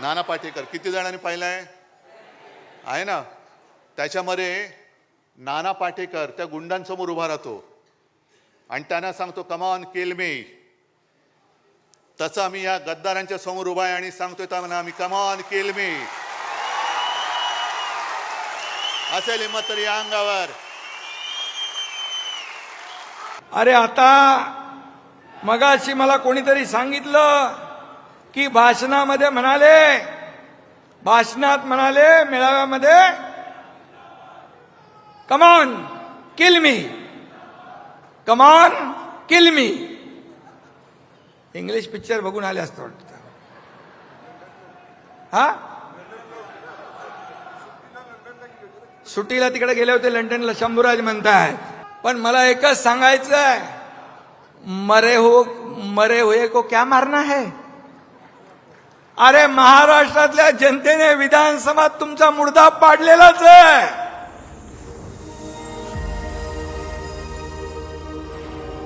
नाना पाटेकर किती जणांनी पाहिलाय आहे? ना? त्याच्यामध्ये नाना पाटेकर त्या गुंडांसमोर उभा राहतो. आणि त्यांना सांगतो कमान केल मे तसं आम्ही या गद्दारांच्या समोर उभा आहे आणि सांगतोय त्यांना आम्ही कमान केल मे असेल हिंमत तरी या अंगावर. अरे आता मगाशी मला कोणीतरी सांगितलं की भाषणामध्ये म्हणाले भाषणात म्हणाले मेळाव्यामध्ये come on kill me come on kill me English picture बघून आले असतं वाटतं. हा? सुट्टीला तिकडे गेले होते लंडनला. शंभूराज म्हणतायत. पण मला एकच सांगायचं आहे मरे हो मरे हुए को क्या मारना है? अरे महाराष्ट्रातल्या जनतेने विधानसभा तुमचा मुर्दा पाडलेलाच आहे.